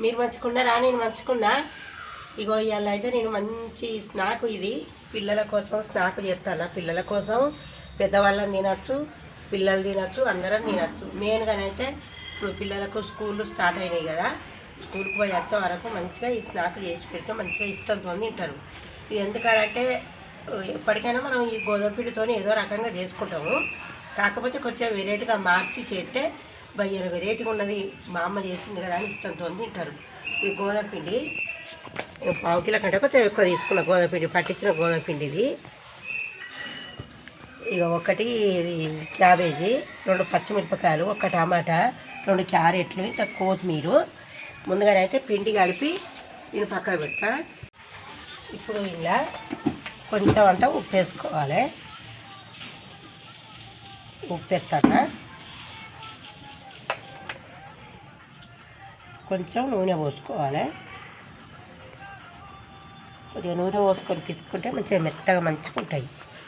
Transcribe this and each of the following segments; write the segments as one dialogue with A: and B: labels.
A: మీరు మంచుకున్నారా నేను మంచుకున్నా? ఇగో ఇవాళ అయితే నేను మంచి స్నాక్ ఇది. పిల్లల కోసం స్నాక్ చేస్తాను? పిల్లల కోసం పెద్దవాళ్ళని తినచ్చు పిల్లలు తినచ్చు అందరం తినచ్చు. మెయిన్గానైతే ఇప్పుడు పిల్లలకు స్కూళ్ళు స్టార్ట్ అయినాయి కదా. స్కూల్కి పోయి వచ్చే వరకు మంచిగా ఈ స్నాక్ చేసి పెడితే మంచిగా ఇష్టంతో తింటారు. ఇది ఎందుకంటే ఎప్పటికైనా మనం ఈ గోధుమ పిండితో ఏదో రకంగా చేసుకుంటాము. కాకపోతే కొంచెం వెరైటీగా మార్చి చేస్తే భయ్యన వెరైటీగా ఉన్నది. మా అమ్మ చేసింది కదా అని ఇష్టంతో తింటారు. ఈ గోధుమ పిండి పావు కిలో కంటే కొంచెం ఎక్కువ తీసుకున్న గోధుమ పిండి పట్టించిన గోధుమ పిండి ఇది. ఇక ఒకటి ఇది క్యాబేజీ రెండు పచ్చిమిరపకాయలు ఒక టమాటా రెండు క్యారెట్లు ఇంత కొత్తిమీర. ముందుగానైతే పిండి కలిపి నేను పక్కన పెడతా. ఇప్పుడు ఇలా కొంచెం అంతా ఉప్పు వేసుకోవాలి. ఉప్పు వేస్తాక కొంచెం నూనె పోసుకోవాలి. కొద్దిగా నూనె పోసుకొని తీసుకుంటే మంచిగా మెత్తగా మంచిగా ఉంటాయి.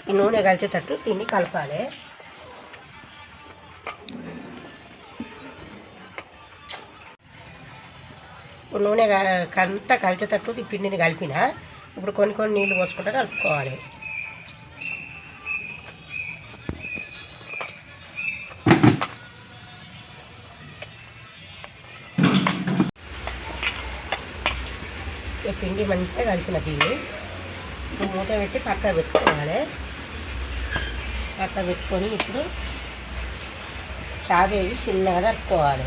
A: ఈ నూనె కలిసేటట్టు దీన్ని కలపాలి. నూనె అంతా కలిసేటట్టు ఈ పిండిని కలిపిన ఇప్పుడు కొన్ని కొన్ని నీళ్ళు పోసుకుంటూ కలుపుకోవాలి. పిండి మంచిగా కలిపిన దీన్ని మూత పెట్టి పక్క పెట్టుకోవాలి. పక్క పెట్టుకొని ఇప్పుడు క్యాబేజీ చిన్నగా తరుక్కోవాలి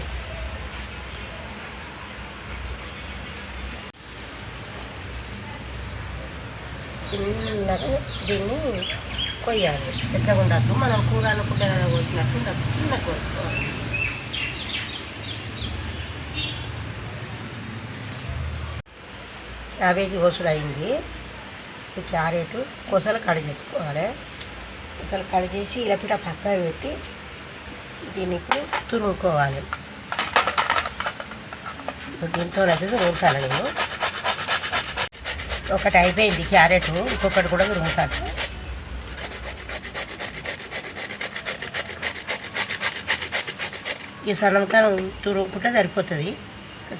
A: చిన్నగా దీన్ని కొయ్యాలి. పెద్దగా ఉండద్దు మనం కూర అనుకుంటే కోసినట్టు చిన్న చిన్నగా కోసుకోవాలి. క్యాబేజీ కోసుడు అయింది. ఈ క్యారెట్ కొసలు కడ చేసుకోవాలి. కొసలు కడ చేసి ఇలపిట పక్కన పెట్టి దీన్ని ఇప్పుడు తురుముకోవాలి. దీంతో అయితే తురుగుతాను నేను. ఒకటి అయిపోయింది క్యారెట్ ఇంకొకటి కూడా తురుగుతాను ఈ సన్నంకారం తురుముకుంటే సరిపోతుంది.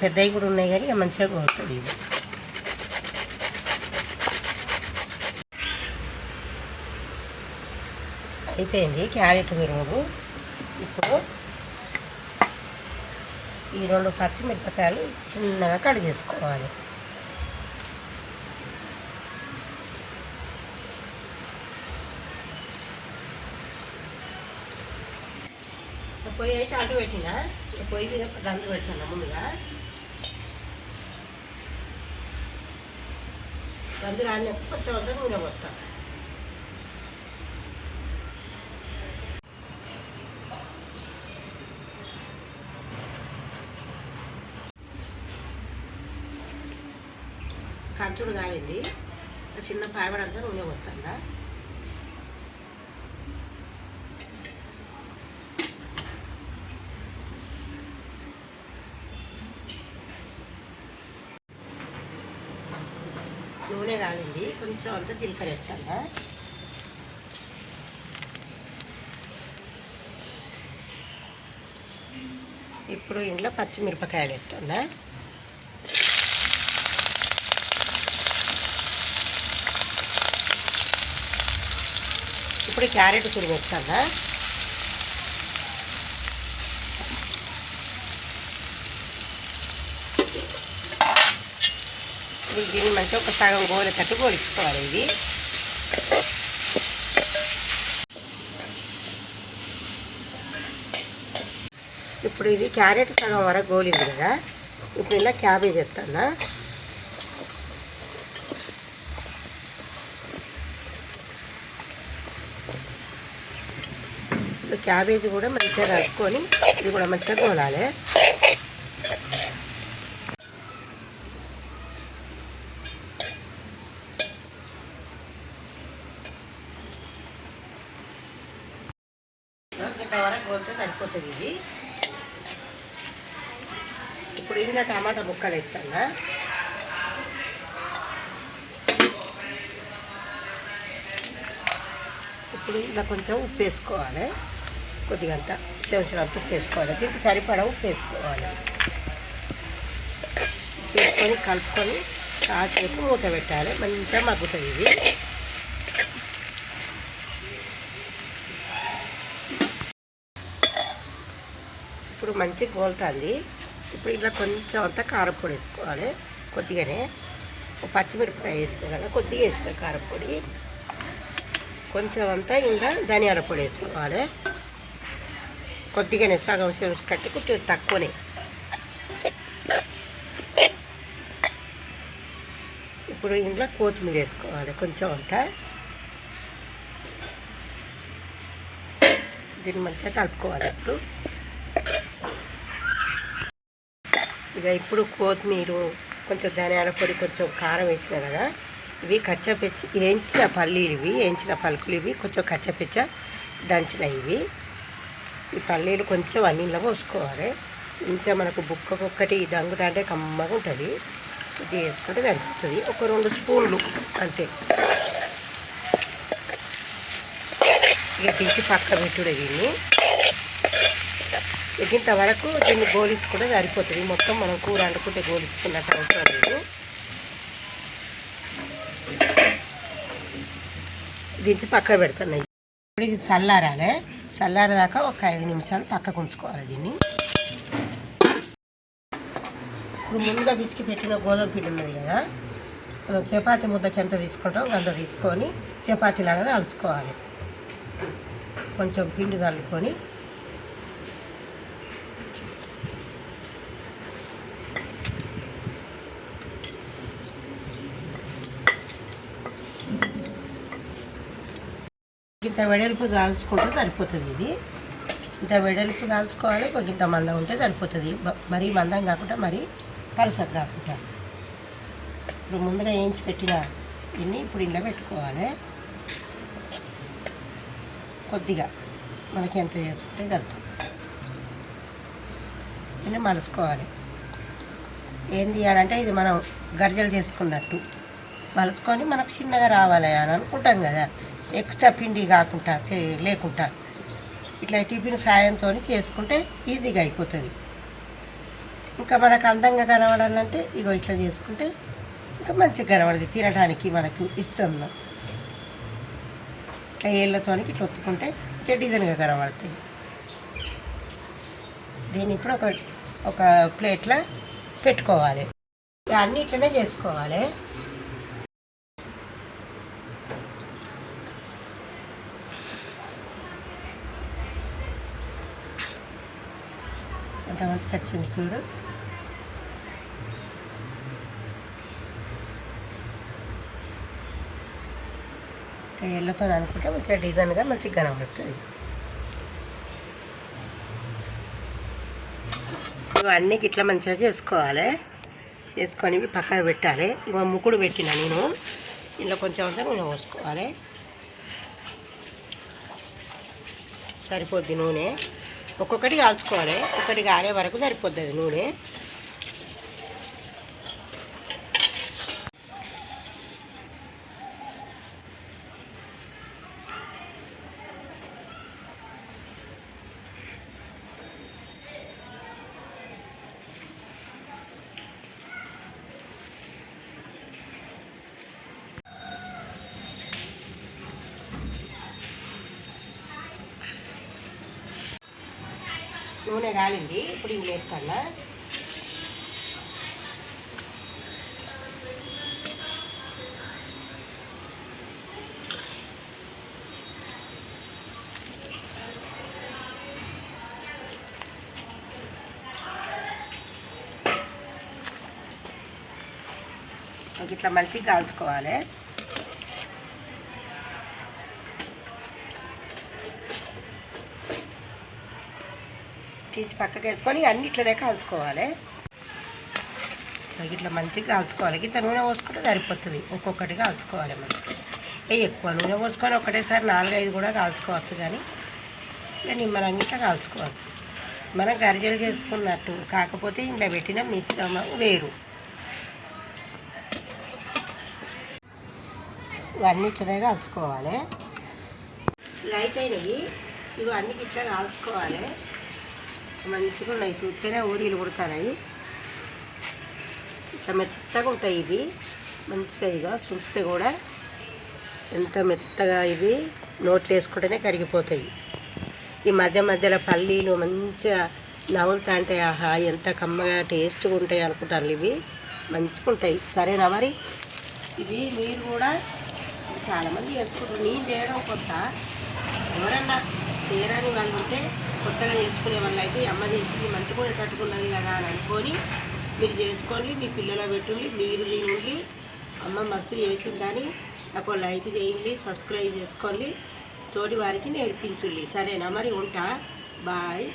A: పెద్దవి కూడా ఉన్నాయి కానీ మంచిగా పోతుంది ఇది అయిపోయింది. క్యారెట్ విరుగుడు ఇప్పుడు ఈ రెండు పచ్చిమిరపకాయలు చిన్నగా కట్ చేసుకోవాలి. పొయ్యి అయితే అడ్డు పెట్టిన? పొయ్యి మీద ఒక గంజు పెట్టాను ముందుగా? గంజు కానీ కొంచెం అంతా నూనె పోస్తాను చిన్న పాయబడంతా నూనె పోతుందా నూనె కాలింది కొంచెం అంతా జీలకర్ర వేస్తాను ఇప్పుడు ఇంట్లో పచ్చిమిరపకాయలు వేస్తున్నా ఇప్పుడు క్యారెట్ తురుగు వస్తుందా దీన్ని మంచిగా ఒక సగం గోలేటట్టు గోలించుకోవాలి ఇది. ఇప్పుడు ఇది క్యారెట్ సగం వరకు గోలింది కదా. ఇప్పుడు ఇలా క్యాబేజ్ చెప్తాను ఇప్పుడు క్యాబేజీ కూడా మంచిగా కలుపుకొని ఇది కూడా మంచిగా గోలాలి ఇంతవరకు సరిపోతుంది ఇది. ఇప్పుడు ఇందులో టమాటా ముక్కలు వేస్తాను. ఇప్పుడు ఇలా కొంచెం ఉప్పు వేసుకోవాలి. కొద్దిగా అంత శివశివంత ఉప్పు వేసుకోవాలి దీనికి సరిపడా ఉప్పు వేసుకోవాలి. వేసుకొని కలుపుకొని కాసేపు మూత పెట్టాలి. మంచిగా మగ్గుతుంది ఇది ఇప్పుడు మంచిగా గోలుతుంది. ఇప్పుడు ఇలా కొంచెం అంతా కారపొడి వేసుకోవాలి. కొద్దిగానే పచ్చిమిరపకాయ వేసుకోవాలి కొద్దిగా వేసుకోవాలి కారపొడి. కొంచెం అంతా ఇంకా ధనియాల పొడి వేసుకోవాలి. కొద్దిగానే సగం చెంచా కట్టి కొంచెం తక్కువనే. ఇప్పుడు ఇంట్లో కొత్తిమీర వేసుకోవాలి కొంచెం అంత. దీన్ని మంచిగా కలుపుకోవాలి ఇప్పుడు. ఇక ఇప్పుడు కొత్తిమీర కొంచెం ధనియాల పొడి కొంచెం కారం వేసిన కదా ఇవి కచ్చపెచ్చ వేయించిన పల్లీలు ఇవి వేయించిన పలుకులు ఇవి కొంచెం కచ్చపెచ్చ దంచిన ఇవి. ఈ పల్లీలు కొంచెం అన్నిలో పోసుకోవాలి. కొంచెం మనకు బుక్కకొక్కటి దంగుతాంటే కమ్మగా ఉంటుంది. ఇది వేసుకుంటే సరిపోతుంది. ఒక రెండు స్పూన్లు అంతే. ఇక తీసి పక్క పెట్టుడే దీన్ని. ఇక ఇంతవరకు దీన్ని గోలించుకుంటే సరిపోతుంది. మొత్తం మనం కూర వండుకుంటే గోలించుకున్నట్టు అవసరం లేదు. దించి పక్క పెడుతున్నాయి ఇప్పుడు ఇది చల్లారాలే. చల్లారదాకా ఒక ఐదు నిమిషాలు పక్కకు ఉంచుకోవాలి దీన్ని. ఇప్పుడు ముందుగా పిసికి పెట్టిన గోధుమ పిండి ఉన్నది కదా మనం చపాతి ముద్దకి ఎంత తీసుకుంటాం అంత తీసుకొని చపాతీలాగా కలుసుకోవాలి కొంచెం పిండి చల్లుకొని ఇంత వెడల్పు దాల్చుకుంటే సరిపోతుంది ఇది. ఇంత వెడల్పు దాల్చుకోవాలి కొంచెం మందం ఉంటే సరిపోతుంది. మరి మరీ మందం కాకుండా మరీ పలసగా కాకుండా. ఇప్పుడు ముందుగా వేయించి పెట్టిన ఇన్ని ఇప్పుడు ఇంట్లో పెట్టుకోవాలి. కొద్దిగా మనకి ఎంత చేసుకుంటే కలుపు దీన్ని మలుసుకోవాలి ఏంది అని అంటే ఇది మనం గర్జలు చేసుకున్నట్టు. మలుసుకొని మనకు చిన్నగా రావాలి అని అనుకుంటాం కదా. ఎక్స్ట్రా పిండి కాకుండా లేకుండా ఇట్లా టిఫిన్ సాయంతో చేసుకుంటే ఈజీగా అయిపోతుంది. ఇంకా మనకు అందంగా కనబడాలంటే ఇగో ఇట్లా చేసుకుంటే ఇంకా మంచిగా కనబడదు తినడానికి మనకు ఇష్టం. ఇట్లా ఏళ్ళతోనికి ఇట్లా ఒత్తుకుంటే మంచిగా డిజైన్గా కనబడుతుంది దీన్ని ఇప్పుడు ఒక ఒక ప్లేట్లో పెట్టుకోవాలి. ఇక అన్ని ఇట్లనే చేసుకోవాలి. ఎంత మంచిగా వచ్చింది చూడు. ఎల్లతో అనుకుంటే మంచిగా డిజైన్గా మంచిగా కనబడుతుంది ఇవన్నీ ఇట్లా మంచిగా చేసుకోవాలి. చేసుకొని పక్కన పెట్టాలి. ఇగో ముక్కుడు పెట్టిన నేను. ఇలా కొంచెం అంతా నూనె పోసుకోవాలి. సరిపోద్ది నూనె. ఒక్కొక్కటి కాల్చుకోవాలి. ఒకటి కాలే వరకు సరిపోతుంది నూనె. నూనె కాలింది. ఇప్పుడు ఇవి వేస్తాను. ఇట్లా మంచిగా కాల్చుకోవాలి. తీసి పక్కకి వేసుకొని అన్ని ఇట్లనే కాల్చుకోవాలి. ఇట్లా మంచిగా కాల్చుకోవాలి. ఇంత నూనె పోసుకుంటే సరిపోతుంది. ఒక్కొక్కటి కాల్చుకోవాలి మనం. ఏ ఎక్కువ నూనె పోసుకొని ఒకటేసారి నాలుగైదు కూడా కాల్చుకోవచ్చు కానీ ఇక నిమ్మలంగా ఇట్లా కాల్చుకోవచ్చు. మనం గరిజలు చేసుకున్నట్టు. కాకపోతే ఇంట్లో పెట్టిన మిశ్రమ వేరు. ఇవన్నీ ఇట్లనే కాల్చుకోవాలి. ఇవి అయిపోయినవి ఇవి ఇట్లా కాల్చుకోవాలి. మంచిగా ఉన్నాయి చూస్తేనే ఊరిలు కుడతాయి ఇట్లా మెత్తగా ఉంటాయి ఇవి. మంచిగా ఇక చూస్తే కూడా ఎంత మెత్తగా ఇవి నోట్లు వేసుకుంటేనే కరిగిపోతాయి. ఈ మధ్య మధ్యలో పల్లీలు మంచిగా నవ్వులుతా అంటే ఆహా ఎంత కమ్మగా టేస్ట్గా ఉంటాయి అనుకుంటాను ఇవి. మంచిగా ఉంటాయి సరేనా మరి? ఇవి మీరు కూడా చాలామంది చేసుకుంటారు. నేను చేయడం కొంత. ఎవరన్నా చేయరాని వాళ్ళు ఉంటే కొత్తగా చేసుకునే వాళ్ళు అయితే అమ్మ అమ్మ చేసింది కూడా కట్టుకున్నది కదా అని అనుకొని మీరు చేసుకోండి మీ పిల్లల పెట్టుకోండి మీరు తినండి. అమ్మ మస్తు చేసిందని నాకు లైక్ చేయండి సబ్స్క్రైబ్ చేసుకోండి. తోటి వారికి నేర్పించుండి. సరేనా? మరి ఉంటా. బాయ్.